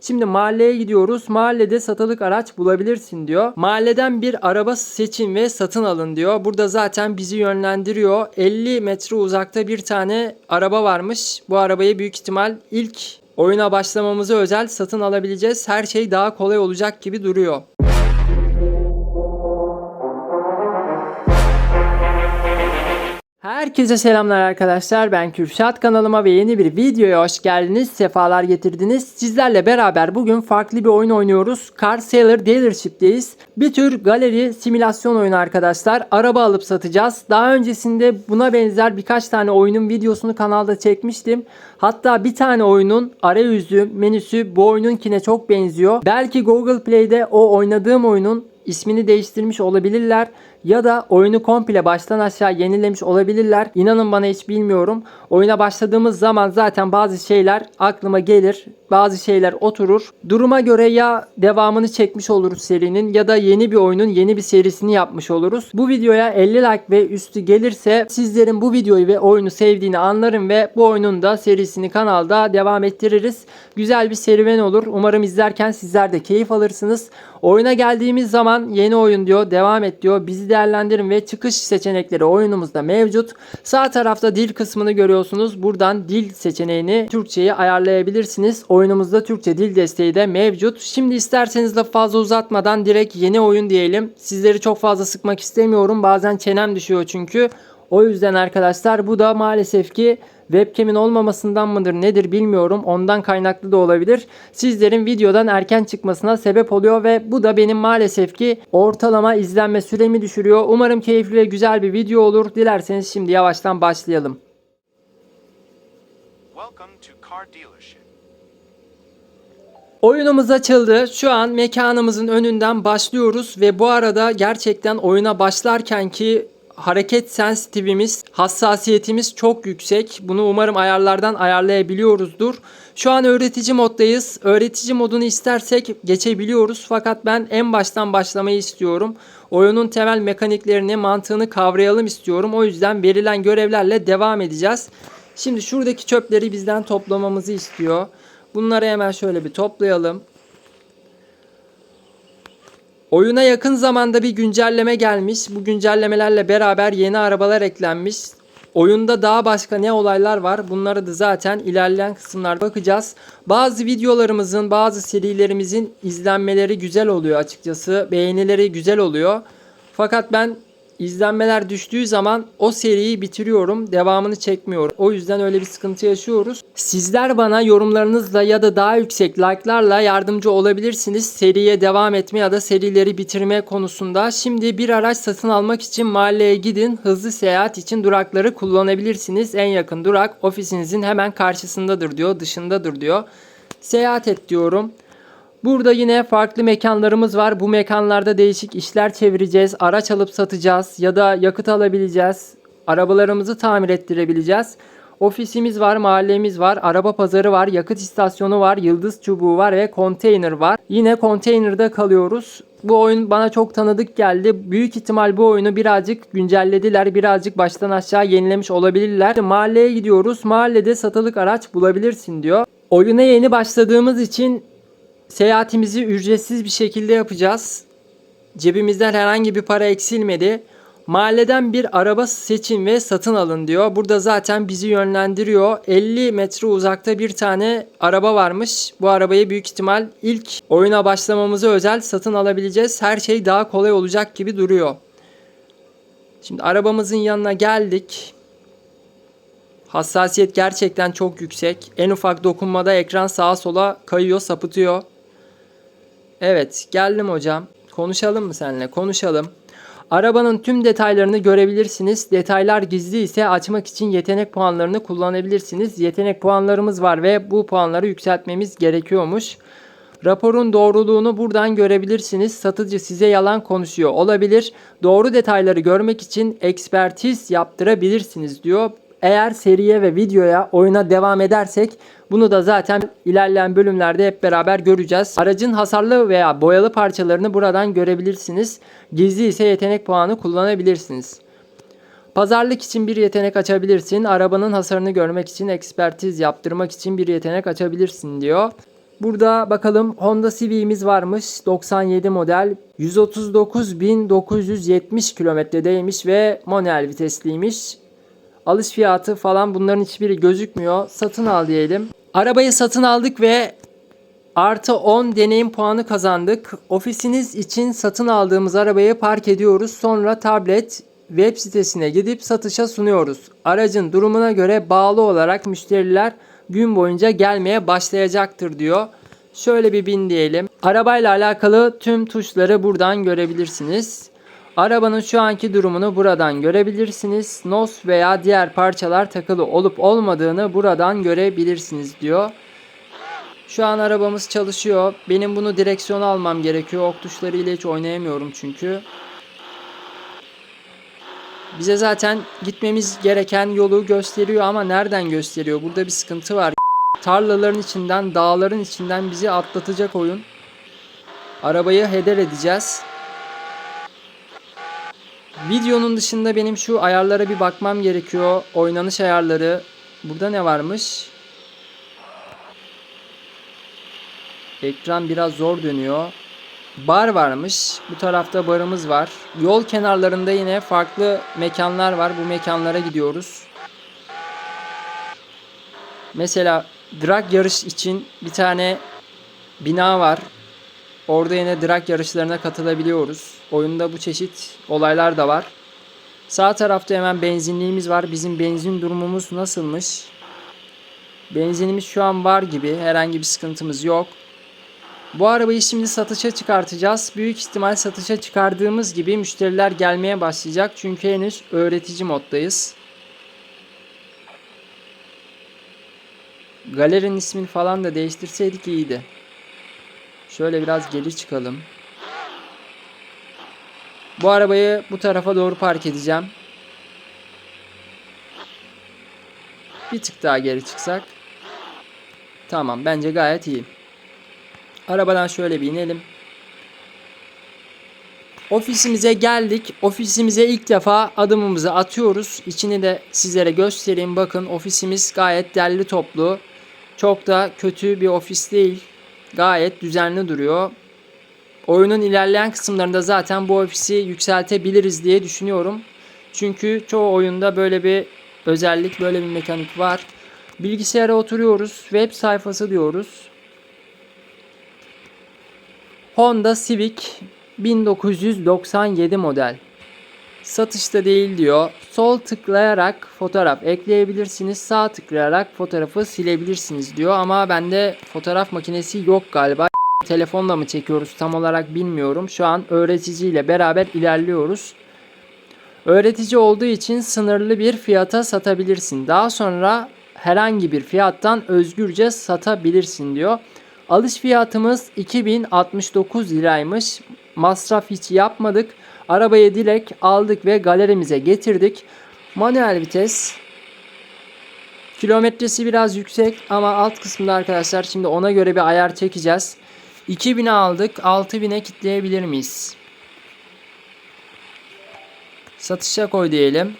Şimdi mahalleye gidiyoruz. Mahallede satılık araç bulabilirsin diyor. Mahalleden bir araba seçin ve satın alın diyor. Burada zaten bizi yönlendiriyor. 50 metre uzakta bir tane araba varmış. Bu arabayı büyük ihtimal ilk oyuna başlamamıza özel satın alabileceğiz. Her şey daha kolay olacak gibi duruyor. Herkese selamlar arkadaşlar. Ben Kürşat kanalıma ve yeni bir videoya hoş geldiniz. Sefalar getirdiniz. Sizlerle beraber bugün farklı bir oyun oynuyoruz. Car Seller Dealership'teyiz. Bir tür galeri simülasyon oyunu arkadaşlar. Araba alıp satacağız. Daha öncesinde buna benzer birkaç tane oyunun videosunu kanalda çekmiştim. Hatta bir tane oyunun arayüzü, menüsü bu oyununkine çok benziyor. Belki Google Play'de o oynadığım oyunun ismini değiştirmiş olabilirler ya da oyunu komple baştan aşağı yenilemiş olabilirler. İnanın bana hiç bilmiyorum. Oyuna başladığımız zaman zaten bazı şeyler aklıma gelir. Bazı şeyler oturur. Duruma göre ya devamını çekmiş oluruz serinin ya da yeni bir oyunun yeni bir serisini yapmış oluruz. Bu videoya 50 like ve üstü gelirse sizlerin bu videoyu ve oyunu sevdiğini anlarım ve bu oyunun da serisini kanalda devam ettiririz. Güzel bir serüven olur. Umarım izlerken sizler de keyif alırsınız. Oyuna geldiğimiz zaman yeni oyun diyor, devam et diyor. Bizi değerlendirin ve çıkış seçenekleri oyunumuzda mevcut. Sağ tarafta dil kısmını görüyorsunuz. Buradan dil seçeneğini Türkçe'ye ayarlayabilirsiniz. Oyunumuzda Türkçe dil desteği de mevcut. Şimdi isterseniz de fazla uzatmadan direkt yeni oyun diyelim. Sizleri çok fazla sıkmak istemiyorum. Bazen çenem düşüyor çünkü. O yüzden arkadaşlar bu da maalesef ki webcam'in olmamasından mıdır nedir bilmiyorum. Ondan kaynaklı da olabilir. Sizlerin videodan erken çıkmasına sebep oluyor ve bu da benim maalesef ki ortalama izlenme süremi düşürüyor. Umarım keyifli ve güzel bir video olur. Dilerseniz şimdi yavaştan başlayalım. Oyunumuz açıldı. Şu an mekanımızın önünden başlıyoruz ve bu arada gerçekten oyuna başlarken ki hareket sensitivimiz, hassasiyetimiz çok yüksek. Bunu umarım ayarlardan ayarlayabiliyoruzdur. Şu an öğretici moddayız. Öğretici modunu istersek geçebiliyoruz fakat ben en baştan başlamayı istiyorum. Oyunun temel mekaniklerini, mantığını kavrayalım istiyorum. O yüzden verilen görevlerle devam edeceğiz. Şimdi şuradaki çöpleri bizden toplamamızı istiyor. Bunları hemen şöyle bir toplayalım. Oyuna yakın zamanda bir güncelleme gelmiş. Bu güncellemelerle beraber yeni arabalar eklenmiş. Oyunda daha başka ne olaylar var? Bunları da zaten ilerleyen kısımlarda bakacağız. Bazı videolarımızın, bazı serilerimizin izlenmeleri güzel oluyor açıkçası. Beğenileri güzel oluyor. Fakat ben izlenmeler düştüğü zaman o seriyi bitiriyorum. Devamını çekmiyorum. O yüzden öyle bir sıkıntı yaşıyoruz. Sizler bana yorumlarınızla ya da daha yüksek like'larla yardımcı olabilirsiniz. Seriye devam etme ya da serileri bitirme konusunda. Şimdi bir araç satın almak için mahalleye gidin. Hızlı seyahat için durakları kullanabilirsiniz. En yakın durak ofisinizin hemen karşısındadır diyor. Dışındadır diyor. Seyahat et diyorum. Burada yine farklı mekanlarımız var. Bu mekanlarda değişik işler çevireceğiz. Araç alıp satacağız ya da yakıt alabileceğiz. Arabalarımızı tamir ettirebileceğiz. Ofisimiz var, mahallemiz var, araba pazarı var, yakıt istasyonu var, yıldız çubuğu var ve konteyner var. Yine konteynerde kalıyoruz. Bu oyun bana çok tanıdık geldi. Büyük ihtimal bu oyunu birazcık güncellediler. Birazcık baştan aşağı yenilemiş olabilirler. Mahalleye gidiyoruz. Mahallede satılık araç bulabilirsin diyor. Oyuna yeni başladığımız için Seyahatimizi ücretsiz bir şekilde yapacağız. Cebimizden herhangi bir para eksilmedi. Mahalleden bir araba seçin ve satın alın diyor. Burada zaten bizi yönlendiriyor. 50 metre uzakta bir tane araba varmış. Bu arabayı büyük ihtimal ilk oyuna başlamamıza özel satın alabileceğiz. Her şey daha kolay olacak gibi duruyor. Şimdi arabamızın yanına geldik. Hassasiyet gerçekten çok yüksek. En ufak dokunmada ekran sağa sola kayıyor, sapıtıyor. Evet, geldim hocam. Konuşalım mı seninle? Konuşalım. Arabanın tüm detaylarını görebilirsiniz. Detaylar gizli ise açmak için yetenek puanlarını kullanabilirsiniz. Yetenek puanlarımız var ve bu puanları yükseltmemiz gerekiyormuş. Raporun doğruluğunu buradan görebilirsiniz. Satıcı size yalan konuşuyor olabilir. Doğru detayları görmek için ekspertiz yaptırabilirsiniz diyor. Eğer seriye ve videoya, oyuna devam edersek bunu da zaten ilerleyen bölümlerde hep beraber göreceğiz. Aracın hasarlı veya boyalı parçalarını buradan görebilirsiniz. Gizli ise yetenek puanı kullanabilirsiniz. Pazarlık için bir yetenek açabilirsin. Arabanın hasarını görmek için ekspertiz yaptırmak için bir yetenek açabilirsin diyor. Burada bakalım Honda Civic'imiz varmış. 97 model. 139.970 kilometredeymiş ve manuel vitesliymiş. Alış fiyatı falan bunların hiçbiri gözükmüyor. Satın al diyelim. Arabayı satın aldık ve artı 10 deneyim puanı kazandık. Ofisiniz için satın aldığımız arabayı park ediyoruz. Sonra tablet web sitesine gidip satışa sunuyoruz. Aracın durumuna göre bağlı olarak müşteriler gün boyunca gelmeye başlayacaktır diyor. Şöyle bir bin diyelim. Arabayla alakalı tüm tuşları buradan görebilirsiniz. Arabanın şu anki durumunu buradan görebilirsiniz. NOS veya diğer parçalar takılı olup olmadığını buradan görebilirsiniz diyor. Şu an arabamız çalışıyor. Benim bunu direksiyona almam gerekiyor. Ok tuşlarıyla hiç oynayamıyorum çünkü. Bize zaten gitmemiz gereken yolu gösteriyor ama nereden gösteriyor? Burada bir sıkıntı var. Tarlaların içinden, dağların içinden bizi atlatacak oyun. Arabayı heder edeceğiz. Videonun dışında benim şu ayarlara bir bakmam gerekiyor. Oynanış ayarları. Burada ne varmış? Ekran biraz zor dönüyor. Bar varmış. Bu tarafta barımız var. Yol kenarlarında yine farklı mekanlar var. Bu mekanlara gidiyoruz. Mesela drag yarış için bir tane bina var. Orada yine drag yarışlarına katılabiliyoruz. Oyunda bu çeşit olaylar da var. Sağ tarafta hemen benzinliğimiz var. Bizim benzin durumumuz nasılmış? Benzinimiz şu an var gibi. Herhangi bir sıkıntımız yok. Bu arabayı şimdi satışa çıkartacağız. Büyük ihtimal satışa çıkardığımız gibi müşteriler gelmeye başlayacak. Çünkü henüz öğretici moddayız. Galerinin ismini falan da değiştirseydik iyiydi. Şöyle biraz geri çıkalım. Bu arabayı bu tarafa doğru park edeceğim. Bir tık daha geri çıksak. Tamam bence gayet iyi. Arabadan şöyle bir inelim. Ofisimize geldik. Ofisimize ilk defa adımımızı atıyoruz. İçini de sizlere göstereyim. Bakın ofisimiz gayet derli toplu. Çok da kötü bir ofis değil. Gayet düzenli duruyor. Oyunun ilerleyen kısımlarında zaten bu ofisi yükseltebiliriz diye düşünüyorum. Çünkü çoğu oyunda böyle bir özellik, böyle bir mekanik var. Bilgisayara oturuyoruz. Web sayfası diyoruz. Honda Civic 1997 model. Satışta değil diyor. Sol tıklayarak fotoğraf ekleyebilirsiniz. Sağ tıklayarak fotoğrafı silebilirsiniz diyor. Ama bende fotoğraf makinesi yok galiba. Telefonla mı çekiyoruz tam olarak bilmiyorum. Şu an öğreticiyle beraber ilerliyoruz. Öğretici olduğu için sınırlı bir fiyata satabilirsin. Daha sonra herhangi bir fiyattan özgürce satabilirsin diyor. Alış fiyatımız 2069 liraymış. Masraf hiç yapmadık. Arabayı dilek aldık ve galerimize getirdik. Manuel vites. Kilometresi biraz yüksek ama alt kısmında arkadaşlar şimdi ona göre bir ayar çekeceğiz. 2000'e aldık. 6000'e kitleyebilir miyiz? Satışa koy diyelim.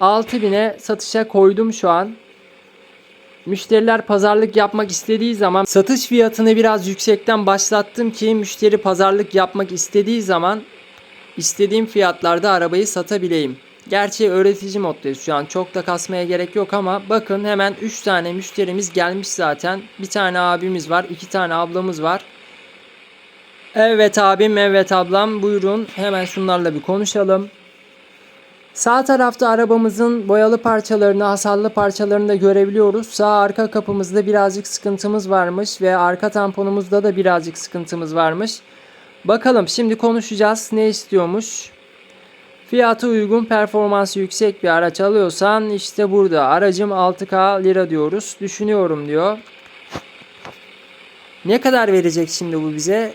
6000'e satışa koydum şu an. Müşteriler pazarlık yapmak istediği zaman satış fiyatını biraz yüksekten başlattım ki müşteri pazarlık yapmak istediği zaman istediğim fiyatlarda arabayı satabileyim. Gerçi öğretici moddayız şu an çok da kasmaya gerek yok ama bakın hemen 3 tane müşterimiz gelmiş zaten. Bir tane abimiz var, iki tane ablamız var. Evet abim, evet ablam buyurun hemen şunlarla bir konuşalım. Sağ tarafta arabamızın boyalı parçalarını, hasarlı parçalarını da görebiliyoruz. Sağ arka kapımızda birazcık sıkıntımız varmış ve arka tamponumuzda da birazcık sıkıntımız varmış. Bakalım şimdi konuşacağız. Ne istiyormuş? Fiyatı uygun, performansı yüksek bir araç alıyorsan işte burada aracım 6K lira diyoruz. Düşünüyorum diyor. Ne kadar verecek şimdi bu bize?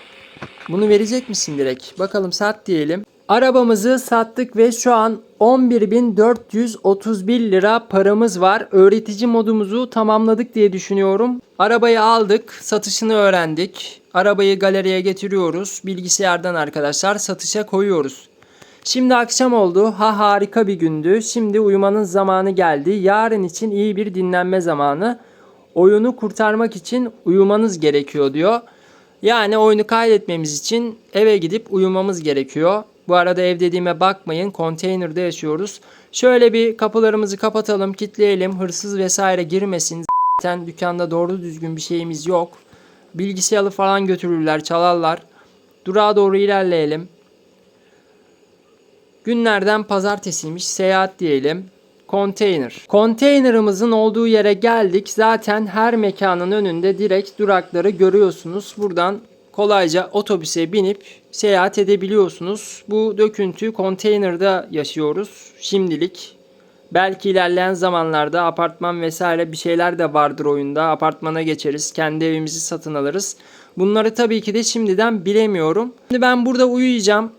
Bunu verecek misin direkt? Bakalım sat diyelim. Arabamızı sattık ve şu an 11.431 lira paramız var. Öğretici modumuzu tamamladık diye düşünüyorum. Arabayı aldık, satışını öğrendik. Arabayı galeriye getiriyoruz. Bilgisayardan arkadaşlar satışa koyuyoruz. Şimdi akşam oldu. Ha harika bir gündü. Şimdi uyumanın zamanı geldi. Yarın için iyi bir dinlenme zamanı. oyunu kurtarmak için uyumanız gerekiyor diyor. Yani oyunu kaydetmemiz için eve gidip uyumamız gerekiyor. Bu arada ev dediğime bakmayın. Konteynerde yaşıyoruz. Şöyle bir kapılarımızı kapatalım, kilitleyelim. Hırsız vesaire girmesin. Zaten dükkanda doğru düzgün bir şeyimiz yok. Bilgisayarı falan götürürler, çalarlar. Durağa doğru ilerleyelim. Günlerden pazartesiymiş. Seyahat diyelim. Konteyner. Konteynerımızın olduğu yere geldik. Zaten her mekanın önünde direkt durakları görüyorsunuz. Buradan kolayca otobüse binip seyahat edebiliyorsunuz. Bu döküntü konteynerde yaşıyoruz şimdilik. Belki ilerleyen zamanlarda apartman vesaire bir şeyler de vardır oyunda. Apartmana geçeriz, kendi evimizi satın alırız. Bunları tabii ki de şimdiden bilemiyorum. Şimdi ben burada uyuyacağım.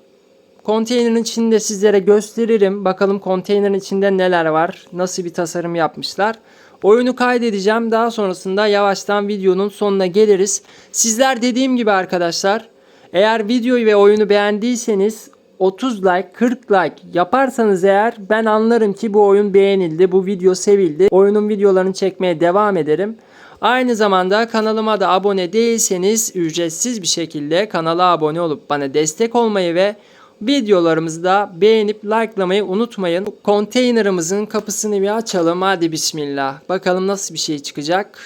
Konteynerin içinde sizlere gösteririm. Bakalım konteynerin içinde neler var. Nasıl bir tasarım yapmışlar. Oyunu kaydedeceğim. Daha sonrasında yavaştan videonun sonuna geliriz. Sizler dediğim gibi arkadaşlar eğer videoyu ve oyunu beğendiyseniz 30 like 40 like yaparsanız eğer ben anlarım ki bu oyun beğenildi. Bu video sevildi. Oyunun videolarını çekmeye devam ederim. Aynı zamanda kanalıma da abone değilseniz ücretsiz bir şekilde kanala abone olup bana destek olmayı ve videolarımızı da beğenip likelamayı unutmayın. Konteynerimizin kapısını bir açalım. Hadi bismillah. Bakalım nasıl bir şey çıkacak.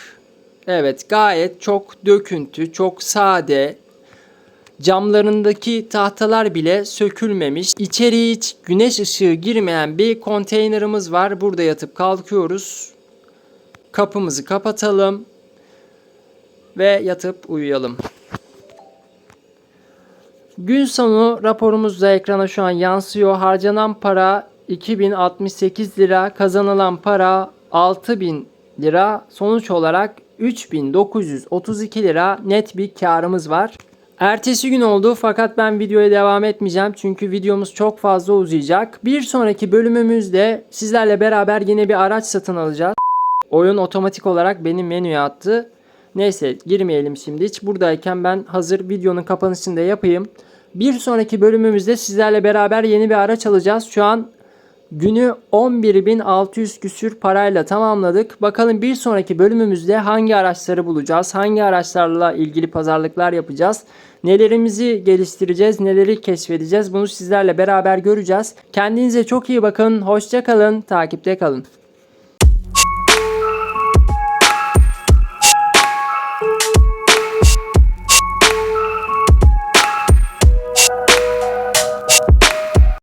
Evet gayet çok döküntü, çok sade. Camlarındaki tahtalar bile sökülmemiş. İçeriye hiç güneş ışığı girmeyen bir konteynerimiz var. Burada yatıp kalkıyoruz. Kapımızı kapatalım ve yatıp uyuyalım. Gün sonu raporumuz da ekrana şu an yansıyor. Harcanan para 2068 lira, kazanılan para 6000 lira. Sonuç olarak 3932 lira net bir karımız var. Ertesi gün oldu fakat ben videoya devam etmeyeceğim çünkü videomuz çok fazla uzayacak. Bir sonraki bölümümüzde sizlerle beraber yine bir araç satın alacağız. Oyun otomatik olarak benim menüye attı. Neyse girmeyelim şimdi hiç. Buradayken ben hazır videonun kapanışını da yapayım. Bir sonraki bölümümüzde sizlerle beraber yeni bir araç alacağız. Şu an günü 11.600 küsür parayla tamamladık. Bakalım bir sonraki bölümümüzde hangi araçları bulacağız? Hangi araçlarla ilgili pazarlıklar yapacağız? Nelerimizi geliştireceğiz? Neleri keşfedeceğiz? Bunu sizlerle beraber göreceğiz. Kendinize çok iyi bakın. Hoşça kalın. Takipte kalın.